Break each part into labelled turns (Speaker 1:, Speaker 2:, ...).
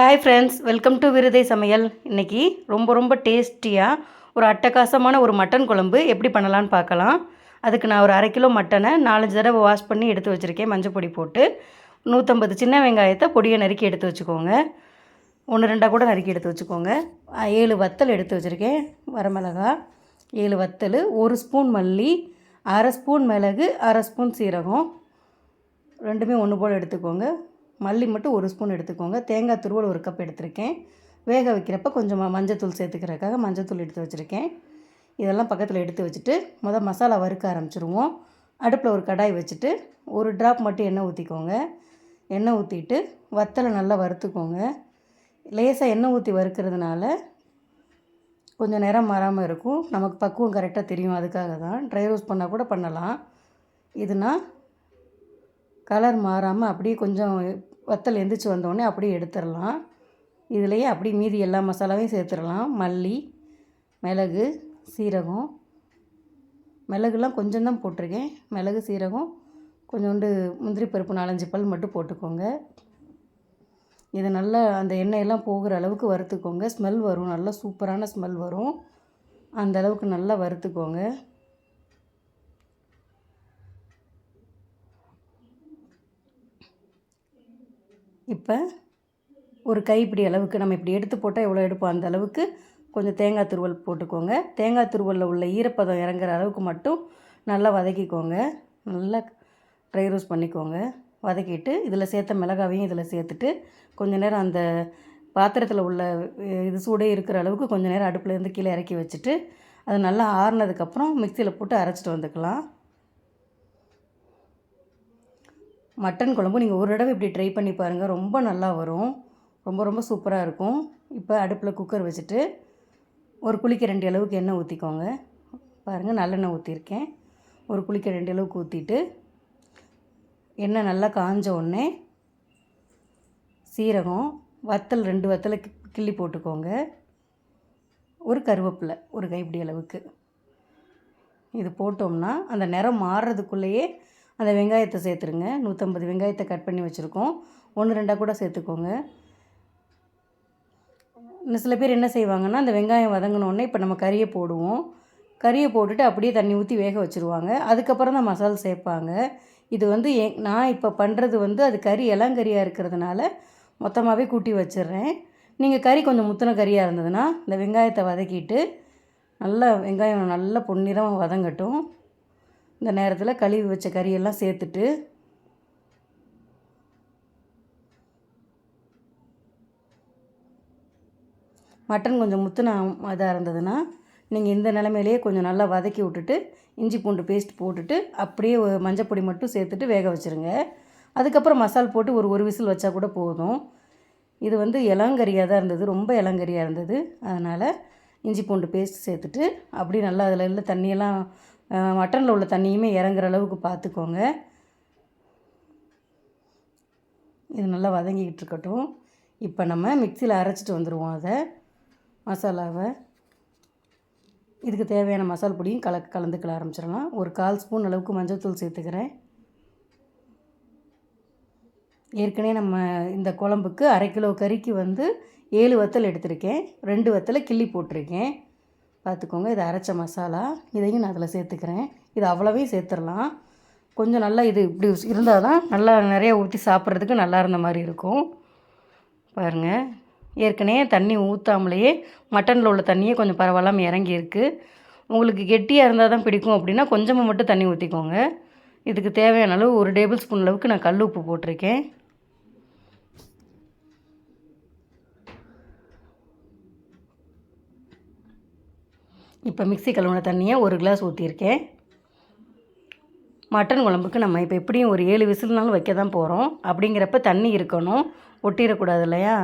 Speaker 1: Hi friends welcome to விருதை சமையல். இன்னைக்கு ரொம்ப ரொம்ப டேஸ்டியாக ஒரு அட்டகாசமான ஒரு மட்டன் குழம்பு எப்படி பண்ணலான்னு பார்க்கலாம். அதுக்கு நான் ஒரு அரை கிலோ மட்டனை நாலஞ்சு தடவை வாஷ் பண்ணி எடுத்து வச்சுருக்கேன். மஞ்சள் பொடி போட்டு நூற்றம்பது சின்ன வெங்காயத்தை பொடியை நறுக்கி எடுத்து வச்சுக்கோங்க. ஒன்று ரெண்டாக கூட நறுக்கி எடுத்து வச்சுக்கோங்க. ஏழு வத்தல் எடுத்து வச்சுருக்கேன். வரமிளகா ஏழு வத்தல் ஒரு ஸ்பூன் மல்லி அரை ஸ்பூன் மிளகு அரை ஸ்பூன் சீரகம். ரெண்டுமே ஒன்று போல் எடுத்துக்கோங்க. மல்லி மட்டும் ஒரு ஸ்பூன் எடுத்துக்கோங்க. தேங்காய் துருவல் ஒரு கப் எடுத்திருக்கேன். வேக வைக்கிறப்ப கொஞ்சம் ம- மஞ்சத்தூள் சேர்த்துக்கிறதுக்காக மஞ்சத்தூள் எடுத்து வச்சுருக்கேன். இதெல்லாம் பக்கத்தில் எடுத்து வச்சுட்டு முதல் மசாலா வறுக்க ஆரம்பிச்சிருவோம். அடுப்பில் ஒரு கடாய் வச்சுட்டு ஒரு ட்ராப் மட்டும் எண்ணெய் ஊற்றிக்கோங்க எண்ணெய் ஊற்றிட்டு வத்தலை நல்லா வறுத்துக்கோங்க. லேசாக எண்ணெய் ஊற்றி வறுக்கிறதுனால கொஞ்சம் நேரம் மாறாமல் இருக்கும். நமக்கு பக்குவம் கரெக்டாக தெரியும். அதுக்காக தான் ட்ரை ரோஸ்ட் பண்ணால் கூட பண்ணலாம். இதுனா கலர் மாறாமல் அப்படியே கொஞ்சம் வத்தல் எந்திரிச்சு வந்தோடனே அப்படியே எடுத்துடலாம். இதுலேயே அப்படியே மீதி எல்லா மசாலாவையும் சேர்த்துடலாம். மல்லி மிளகு சீரகம். மிளகுலாம் கொஞ்சம் தான் போட்டிருக்கேன். மிளகு சீரகம் கொஞ்சோண்டு முந்திரி பருப்பு நாலஞ்சு பல் மட்டும் போட்டுக்கோங்க. இதை நல்லா அந்த எண்ணெயெல்லாம் போகிற அளவுக்கு வறுத்துக்கோங்க. ஸ்மெல் வரும். நல்லா சூப்பரான ஸ்மெல் வரும். அந்த அளவுக்கு நல்லா வறுத்துக்கோங்க. இப்போ ஒரு கைப்பிடி அளவுக்கு நம்ம இப்படி எடுத்து போட்டால் எவ்வளோ எடுப்போம்? அந்த அளவுக்கு கொஞ்சம் தேங்காய் துருவல் போட்டுக்கோங்க. தேங்காய் துருவலில் உள்ள ஈரப்பதம் இறங்குற அளவுக்கு மட்டும் நல்லா வதக்கிக்கோங்க. நல்லா ட்ரை ரோஸ் பண்ணிக்கோங்க. வதக்கிட்டு இதில் சேர்த்த மிளகாவையும் இதில் சேர்த்துட்டு கொஞ்சம் நேரம் அந்த பாத்திரத்தில் உள்ள இது சூடே இருக்கிற அளவுக்கு கொஞ்ச நேரம் அடுப்புலேருந்து கீழே இறக்கி வச்சுட்டு அது நல்லா ஆறுனதுக்கப்புறம் மிக்சியில் போட்டு அரைச்சிட்டு வந்துக்கலாம். மட்டன் குழம்பு நீங்கள் ஒரு தடவை இப்படி ட்ரை பண்ணி பாருங்கள் ரொம்ப நல்லா வரும். ரொம்ப ரொம்ப சூப்பராக இருக்கும். இப்போ அடுப்பில் குக்கர் வச்சுட்டு ஒரு குளிக்க ரெண்டு அளவுக்கு எண்ணெய் ஊற்றிக்கோங்க பாருங்கள் நல்லெண்ணெய் ஊற்றிருக்கேன் ஒரு குளிக்க ரெண்டு அளவுக்கு ஊற்றிட்டு எண்ணெய் நல்லா காஞ்ச உடனே சீரகம் வத்தல் ரெண்டு வத்தலை கி- கிள்ளி போட்டுக்கோங்க. ஒரு கருவேப்பிலை ஒரு கைப்பிடி அளவுக்கு. இது போட்டோம்னா அந்த நிறம் மாறுறதுக்குள்ளேயே அந்த வெங்காயத்தை சேர்த்துருங்க. நூற்றம்பது வெங்காயத்தை கட் பண்ணி வச்சுருக்கோம். ஒன்று ரெண்டாக கூட சேர்த்துக்கோங்க. இன்னும் சில பேர் என்ன செய்வாங்கன்னா அந்த வெங்காயம் வதங்கினோடனே இப்போ நம்ம கறியை போடுவோம். கறியை போட்டுட்டு அப்படியே தண்ணி ஊற்றி வேக வச்சுருவாங்க. அதுக்கப்புறம் தான் மசாலா சேர்ப்பாங்க. இது வந்து எ நான் இப்போ பண்ணுறது வந்து அது கறி இளங்கறியாக இருக்கிறதுனால மொத்தமாகவே கூட்டி வச்சிடுறேன் நீங்கள் கறி கொஞ்சம் முத்தின கறியாக இருந்ததுன்னா இந்த வெங்காயத்தை வதக்கிட்டு நல்லா வெங்காயம் நல்லா பொன்னிறமாக வதங்கட்டும். இந்த நேரத்தில் கழுவி வச்ச கறியெல்லாம் சேர்த்துட்டு மட்டன் கொஞ்சம் முத்துன இதாக இருந்ததுன்னா நீங்கள் இந்த நிலமையிலேயே கொஞ்சம் நல்லா வதக்கி விட்டுட்டு இஞ்சி பூண்டு பேஸ்ட் போட்டுட்டு அப்படியே மஞ்சப்பொடி மட்டும் சேர்த்துட்டு வேக வச்சுருங்க. அதுக்கப்புறம் மசால் போட்டு ஒரு ஒரு விசில் வச்சா கூட போதும். இது வந்து இளங்கறியாக தான் இருந்தது ரொம்ப இளங்கறியாக இருந்தது. அதனால் இஞ்சி பூண்டு பேஸ்ட் சேர்த்துட்டு அப்படியே நல்லா அதில் இல்லை தண்ணியெல்லாம் மட்டனில் உள்ள தண்ணியுமே இறங்குற அளவுக்கு பார்த்துக்கோங்க இது நல்லா வதங்கிக்கிட்டு இருக்கட்டும். இப்போ நம்ம மிக்சியில் அரைச்சிட்டு வந்துடுவோம் அதை. மசாலாவை. இதுக்கு தேவையான மசால் பொடியும் கல கலந்துக்கல ஆரம்பிச்சிடலாம். ஒரு கால் ஸ்பூன் அளவுக்கு மஞ்சள்தூள் சேர்த்துக்கிறேன். ஏற்கனவே நம்ம இந்த குழம்புக்கு அரை கிலோ கறிக்கு வந்து ஏழு வத்தல் எடுத்திருக்கேன். ரெண்டு வத்தலை கிள்ளி போட்டிருக்கேன். பார்த்துக்கோங்க இது அரைச்ச மசாலா இதையும் நான் அதில் சேர்த்துக்கிறேன். இது அவ்வளவையும் சேர்த்துடலாம். கொஞ்சம் நல்லா இது இப்படி இருந்தால் தான் நல்லா நிறைய ஊற்றி சாப்பிட்றதுக்கு நல்லா இருந்த மாதிரி இருக்கும். பாருங்கள் ஏற்கனவே தண்ணி ஊற்றாமலேயே மட்டனில் உள்ள தண்ணியே கொஞ்சம் பரவாயில்லாமல் இறங்கியிருக்கு. உங்களுக்கு கெட்டியாக இருந்தால் தான் பிடிக்கும் அப்படின்னா கொஞ்சமாக மட்டும் தண்ணி ஊற்றிக்கோங்க. இதுக்கு தேவையான அளவு ஒரு டேபிள் ஸ்பூன் அளவுக்கு நான் கல் உப்பு போட்டிருக்கேன். இப்போ மிக்ஸி கழுவுன தண்ணியை ஒரு கிளாஸ் ஊற்றிருக்கேன் மட்டன் குழம்புக்கு நம்ம இப்போ எப்படியும் ஒரு ஏழு விசில்னாலும் வைக்க தான் போகிறோம் அப்படிங்கிறப்ப தண்ணி இருக்கணும். ஒட்டிடக்கூடாது இல்லையா?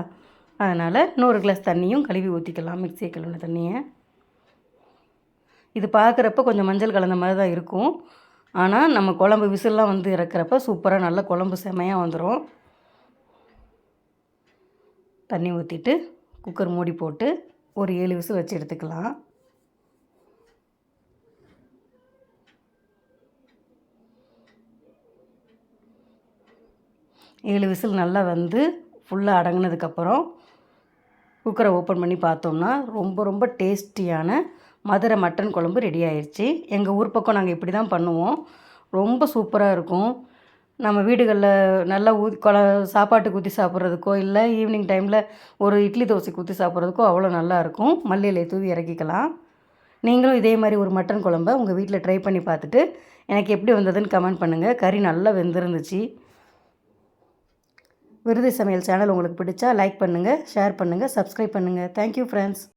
Speaker 1: அதனால் இன்னொரு கிளாஸ் தண்ணியும் கழுவி ஊற்றிக்கலாம் மிக்ஸி கழுவின தண்ணியை. இது பார்க்குறப்ப கொஞ்சம் மஞ்சள் கலந்த மாதிரி தான் இருக்கும். ஆனால் நம்ம குழம்பு விசில்லாம் வந்து இறக்குறப்ப சூப்பராக நல்ல குழம்பு செமையாக வந்துடும் தண்ணி ஊற்றிட்டு குக்கர் மூடி போட்டு ஒரு ஏழு விசில் வச்சு எடுத்துக்கலாம். ஏழு விசில் நல்லா வந்து ஃபுல்லாக அடங்கினதுக்கப்புறம் குக்கரை ஓப்பன் பண்ணி பார்த்தோம்னா ரொம்ப ரொம்ப டேஸ்டியான மதுரை மட்டன் குழம்பு ரெடி ஆயிடுச்சு எங்கள் ஊர் பக்கம் நாங்கள் இப்படி தான் பண்ணுவோம். ரொம்ப சூப்பராக இருக்கும். நம்ம வீடுகளில் நல்லா ஊ கொல சாப்பாட்டுக்கு ஊற்றி சாப்பிட்றதுக்கோ இல்லை ஈவினிங் டைமில் ஒரு இட்லி தோசைக்கு ஊற்றி சாப்பிட்றதுக்கோ அவ்வளோ நல்லாயிருக்கும் இருக்கும். தூவி இறக்கிக்கலாம். நீங்களும் இதே மாதிரி ஒரு மட்டன் குழம்ப உங்கள் வீட்டில் ட்ரை பண்ணி பார்த்துட்டு எனக்கு எப்படி வந்ததுன்னு கமெண்ட் பண்ணுங்கள் கறி நல்லா வெந்திருந்துச்சு. விருது சமையல் சேனல் உங்களுக்கு பிடிச்சா லைக் பண்ணுங்கள் ஷேர் பண்ணுங்கள் சப்ஸ்கிரைப் பண்ணுங்கள் தேங்க்யூ ஃப்ரெண்ட்ஸ்